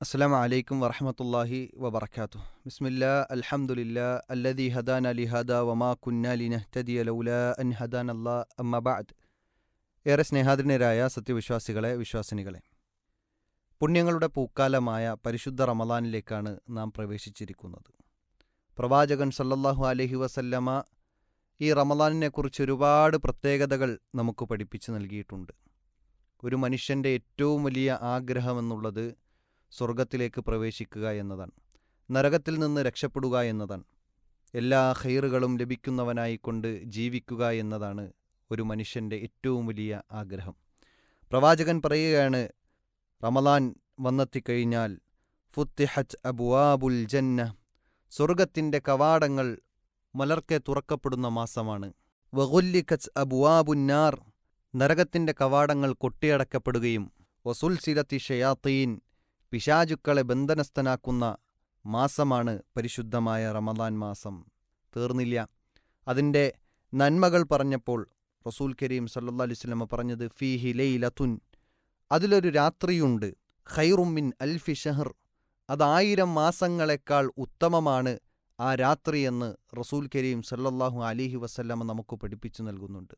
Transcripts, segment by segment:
അസ്സാം വലൈക്കും വറഹമത്തല്ലാഹി വബർക്കാത്തു ബിസ്മില്ല അൽഹമുല്ല അല്ലദി ഹദാന ലിഹദ വമാ കുന്നാലിനഹ്തദിയ ലൗല അൻ ഹദാൻ അല്ലാ അമ്മബാദ് ഏറെ സ്നേഹാദിനരായ സത്യവിശ്വാസികളെ വിശ്വാസിനികളെ പുണ്യങ്ങളുടെ പൂക്കാലമായ പരിശുദ്ധ റമലാനിലേക്കാണ് നാം പ്രവേശിച്ചിരിക്കുന്നത്. പ്രവാചകൻ സല്ലല്ലാഹു അലഹി വസല്ലമ ഈ റമലാനിനെക്കുറിച്ച് ഒരുപാട് പ്രത്യേകതകൾ നമുക്ക് പഠിപ്പിച്ചു നൽകിയിട്ടുണ്ട്. ഒരു മനുഷ്യന്റെ ഏറ്റവും വലിയ ആഗ്രഹമെന്നുള്ളത് സ്വർഗത്തിലേക്ക് പ്രവേശിക്കുക എന്നതാണ്. നരകത്തിൽ നിന്ന് രക്ഷപ്പെടുക എന്നതാണ്. എല്ലാ ഹൈറുകളും ലഭിക്കുന്നവനായിക്കൊണ്ട് ജീവിക്കുക എന്നതാണ് ഒരു മനുഷ്യന്റെ ഏറ്റവും വലിയ ആഗ്രഹം. പ്രവാചകൻ പറയുകയാണ് റമലാൻ വന്നെത്തിക്കഴിഞ്ഞാൽ ഫുത്തിഹത്ത് അബുവാബുൽ ജന്ന സ്വർഗത്തിന്റെ കവാടങ്ങൾ മലർക്കെ തുറക്കപ്പെടുന്ന മാസമാണ്. വഗുല്ലിഖത്ത് അബുവാബുന്നാർ നരകത്തിന്റെ കവാടങ്ങൾ കൊട്ടിയടക്കപ്പെടുകയും വസുൽസിലത്തി ഷയാത്തീൻ പിശാചുക്കളെ ബന്ധനസ്ഥനാക്കുന്ന മാസമാണ് പരിശുദ്ധമായ റമദാൻ മാസം. തീർന്നില്ല. അതിന്റെ നന്മകൾ പറഞ്ഞപ്പോൾ റസൂൽ കരീം സല്ലാ അലുസ്ലമ പറഞ്ഞത് ഫീഹി ലൈലത്തുൻ. അതിലൊരു രാത്രിയുണ്ട്. ഖൈറുമിൻ അൽഫി ഷഹർ. അതായിരം മാസങ്ങളെക്കാൾ ഉത്തമമാണ് ആ രാത്രിയെന്ന് റസൂൽ കരീം സല്ലല്ലാഹു അലിഹി വസല്ലമ നമുക്ക് പഠിപ്പിച്ചു നൽകുന്നുണ്ട്.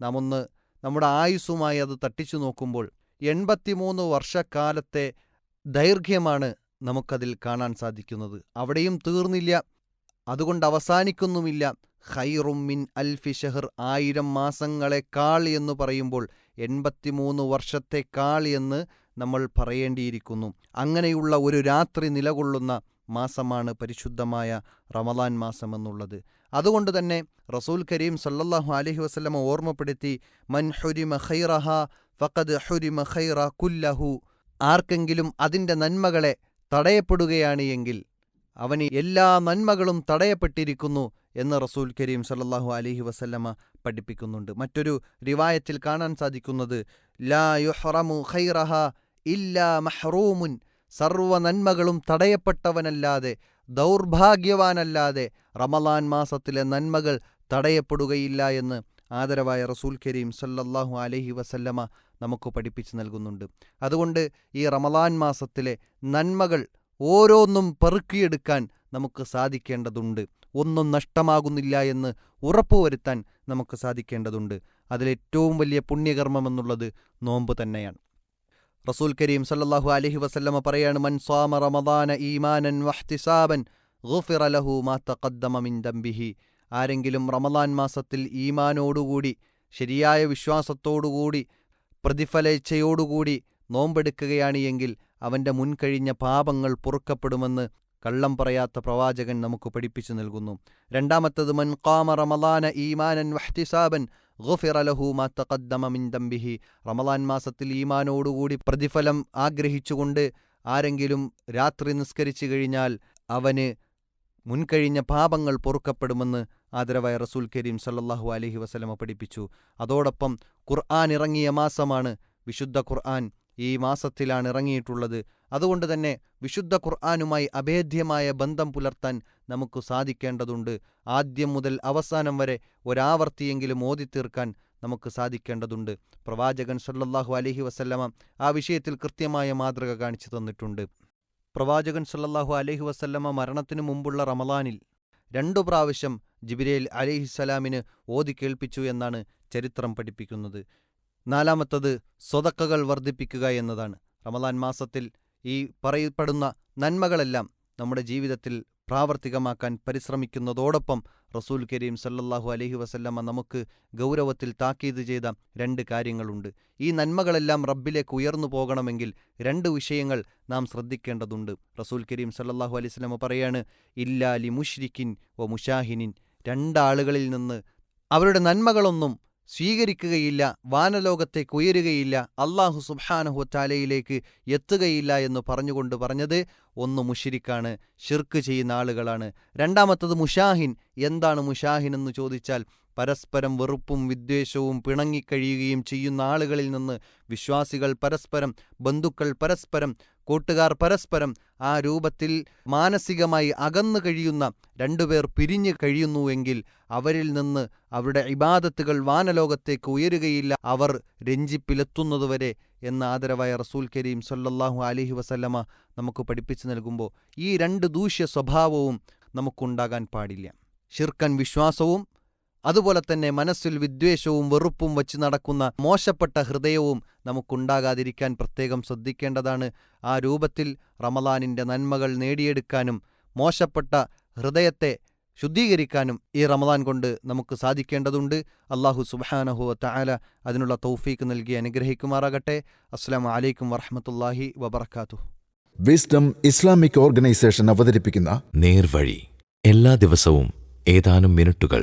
നാം ഒന്ന് നമ്മുടെ ആയുസ്സുമായി അത് തട്ടിച്ചു നോക്കുമ്പോൾ എൺപത്തിമൂന്ന് വർഷക്കാലത്തെ ദൈർഘ്യമാണ് നമുക്കതിൽ കാണാൻ സാധിക്കുന്നത്. അവിടെയും തീർന്നില്ല. അതുകൊണ്ട് അവസാനിക്കുന്നുമില്ല. ഖൈറുമിൻ അൽഫി ഷഹർ ആയിരം മാസങ്ങളെക്കാൾ എന്ന് പറയുമ്പോൾ എൺപത്തിമൂന്ന് വർഷത്തെക്കാൾ എന്ന് നമ്മൾ പറയേണ്ടിയിരിക്കുന്നു. അങ്ങനെയുള്ള ഒരു രാത്രി നിലകൊള്ളുന്ന മാസമാണ് പരിശുദ്ധമായ റമദാൻ മാസമെന്നുള്ളത് അതുകൊണ്ട് തന്നെ റസൂൽ കരീം സല്ലല്ലാഹു അലഹി വസ്ലമ ഓർമ്മപ്പെടുത്തി മൻ ഹുരിമ ഖൈറഹ ഫഖദ് ഹുരിമ ഖൈറ കുല്ലഹു ആർക്കെങ്കിലും അതിന്റെ നന്മകളെ തടയപ്പെടുകയാണ് എങ്കിൽ അവന് എല്ലാ നന്മകളും തടയപ്പെട്ടിരിക്കുന്നു എന്ന് റസൂൽ കരീം സല്ലാഹു അലൈഹി വസല്ലമ പഠിപ്പിക്കുന്നുണ്ട്. മറ്റൊരു റിവായത്തിൽ കാണാൻ സാധിക്കുന്നത് ലാ യുഹ്റമു ഖൈറഹ ഇല്ലാ മഹ്റൂമുൻ സർവ നന്മകളും തടയപ്പെട്ടവനല്ലാതെ ദൗർഭാഗ്യവാനല്ലാതെ റമലാൻ മാസത്തിലെ നന്മകൾ തടയപ്പെടുകയില്ല എന്ന് ആദരവായ റസൂൽ കരീം സല്ലല്ലാഹു അലഹി വസല്ലമ നമുക്ക് പഠിപ്പിച്ചു നൽകുന്നുണ്ട്. അതുകൊണ്ട് ഈ റമലാൻ മാസത്തിലെ നന്മകൾ ഓരോന്നും പെറുക്കിയെടുക്കാൻ നമുക്ക് സാധിക്കേണ്ടതുണ്ട്. ഒന്നും നഷ്ടമാകുന്നില്ല എന്ന് ഉറപ്പുവരുത്താൻ നമുക്ക് സാധിക്കേണ്ടതുണ്ട്. അതിലേറ്റവും വലിയ പുണ്യകർമ്മം എന്നുള്ളത് നോമ്പ് തന്നെയാണ്. റസൂൽ കരീം സല്ലാഹു അലഹി വസല്ലമ പറയാണ് സ്വാമ റമദാന ഈമാനൻ വഹ്തിസാബൻ ഗുഫിറ ലഹു മാ തഖദ്ദമ മിൻ ദംബിഹി. ആരെങ്കിലും റമദാൻ മാസത്തിൽ ഈമാനോടുകൂടി ശരിയായ വിശ്വാസത്തോടുകൂടി പ്രതിഫലേച്ഛയോടുകൂടി നോമ്പെടുക്കുകയാണ് എങ്കിൽ അവന്റെ മുൻകഴിഞ്ഞ പാപങ്ങൾ പൊറുക്കപ്പെടുമെന്ന് കള്ളം പറയാത്ത പ്രവാചകൻ നമുക്ക് പഠിപ്പിച്ചു നൽകുന്നു. രണ്ടാമത്തത് മൻ റമദാന ഈമാനൻ വഹ്തിസാബൻ ഗുഫിറ ലഹു മാ തഖദ്ദമ മിൻ ദംബിഹി. റമദാൻ മാസത്തിൽ ഈമാനോടുകൂടി പ്രതിഫലം ആഗ്രഹിച്ചുകൊണ്ട് ആരെങ്കിലും രാത്രി നിസ്കരിച്ചു കഴിഞ്ഞാൽ അവന് മുൻകഴിഞ്ഞ പാപങ്ങൾ പൊറുക്കപ്പെടുമെന്ന് ആദരവായ റസൂൽ കരീം സല്ലാഹു അലഹി വസല്ലമ പഠിപ്പിച്ചു. അതോടൊപ്പം ഖുർആൻ ഇറങ്ങിയ മാസമാണ് വിശുദ്ധ ഖുർആൻ. ഈ മാസത്തിലാണ് ഇറങ്ങിയിട്ടുള്ളത്. അതുകൊണ്ട് തന്നെ വിശുദ്ധ ഖുർആാനുമായി അഭേദ്യമായ ബന്ധം പുലർത്താൻ നമുക്ക് സാധിക്കേണ്ടതുണ്ട്. ആദ്യം മുതൽ അവസാനം വരെ ഒരാവർത്തിയെങ്കിലും ഓതിത്തീർക്കാൻ നമുക്ക് സാധിക്കേണ്ടതുണ്ട്. പ്രവാചകൻ സല്ലാഹു അലഹി വസല്ലമ ആ വിഷയത്തിൽ കൃത്യമായ മാതൃക കാണിച്ചു തന്നിട്ടുണ്ട്. പ്രവാചകൻ സല്ലാഹു അലഹി വസല്ലമ മരണത്തിനു മുമ്പുള്ള റമലാനിൽ രണ്ടു പ്രാവശ്യം ജിബിരേൽ അലിഹിസ്സലാമിന് ഓതി കേൾപ്പിച്ചു എന്നാണ് ചരിത്രം പഠിപ്പിക്കുന്നത്. നാലാമത്തത് സ്വതക്കകൾ വർദ്ധിപ്പിക്കുക എന്നതാണ്. റമദാൻ മാസത്തിൽ ഈ പറയപ്പെടുന്ന നന്മകളെല്ലാം നമ്മുടെ ജീവിതത്തിൽ പ്രാവർത്തികമാക്കാൻ പരിശ്രമിക്കുന്നതോടൊപ്പം റസൂൽ കരീം സല്ലല്ലാഹു അലഹി വസല്ലമ്മ നമുക്ക് ഗൗരവത്തിൽ താക്കീത് ചെയ്ത രണ്ട് കാര്യങ്ങളുണ്ട്. ഈ നന്മകളെല്ലാം റബ്ബിലേക്ക് ഉയർന്നു പോകണമെങ്കിൽ രണ്ട് വിഷയങ്ങൾ നാം ശ്രദ്ധിക്കേണ്ടതുണ്ട്. റസൂൽ കരീം സല്ലല്ലാഹു അലൈഹി വസല്ലമ പറയാണ് ഇല്ലാ ലി മുഷ്രിക്കിൻ വ മുഷാഹിനിൻ. രണ്ടാളുകളിൽ നിന്ന് അവരുടെ നന്മകളൊന്നും സ്വീകരിക്കുകയില്ല വാനലോകത്തേക്ക് ഉയരുകയില്ല അള്ളാഹു സുബ്ഹാനഹു താലയിലേക്ക് എത്തുകയില്ല എന്ന് പറഞ്ഞുകൊണ്ട് പറഞ്ഞത് ഒന്ന് മുഷിരിക്കാണ് ഷിർക്ക് ചെയ്യുന്ന ആളുകളാണ്. രണ്ടാമത്തത് മുഷാഹിൻ. എന്താണ് മുഷാഹിൻ എന്ന് ചോദിച്ചാൽ പരസ്പരം വെറുപ്പും വിദ്വേഷവും പിണങ്ങിക്കഴിയുകയും ചെയ്യുന്ന ആളുകളിൽ നിന്ന് വിശ്വാസികൾ പരസ്പരം ബന്ധുക്കൾ പരസ്പരം കൂട്ടുകാർ പരസ്പരം ആ രൂപത്തിൽ മാനസികമായി അകന്നു കഴിയുന്ന രണ്ടുപേർ പിരിഞ്ഞു കഴിയുന്നുവെങ്കിൽ അവരിൽ നിന്ന് അവരുടെ ഇബാദത്തുകൾ വാനലോകത്തേക്ക് ഉയരുകയില്ല. അവർ രഞ്ജിപ്പിലെത്തുന്നതുവരെ എന്ന ആദരവായ റസൂൽ കരീം സൊല്ലാഹു അലൈഹി വസല്ലമ നമുക്ക് പഠിപ്പിച്ചു നൽകുമ്പോൾ ഈ രണ്ട് ദൂഷ്യ സ്വഭാവവും നമുക്കുണ്ടാകാൻ പാടില്ല. ഷിർക്കൻ വിശ്വാസവും അതുപോലെ തന്നെ മനസ്സിൽ വിദ്വേഷവും വെറുപ്പും വച്ച് നടക്കുന്ന മോശപ്പെട്ട ഹൃദയവും നമുക്കുണ്ടാകാതിരിക്കാൻ പ്രത്യേകം ശ്രദ്ധിക്കേണ്ടതാണ്. ആ രൂപത്തിൽ റമലാനിന്റെ നന്മകൾ നേടിയെടുക്കാനും മോശപ്പെട്ട ഹൃദയത്തെ ശുദ്ധീകരിക്കാനും ഈ റമദാൻ കൊണ്ട് നമുക്ക് സാധിക്കേണ്ടതുണ്ട്. അള്ളാഹു സുബാനഹു താല അതിനുള്ള തൗഫീക്ക് നൽകി അനുഗ്രഹിക്കുമാറാകട്ടെ. അസ്സാം വലൈക്കും വറഹമത്തല്ലാഹി വബർക്കാത്തു വിസ്ഡം ഇസ്ലാമിക് ഓർഗനൈസേഷൻ അവതരിപ്പിക്കുന്ന നേർവഴി എല്ലാ ദിവസവും ഏതാനും മിനിറ്റുകൾ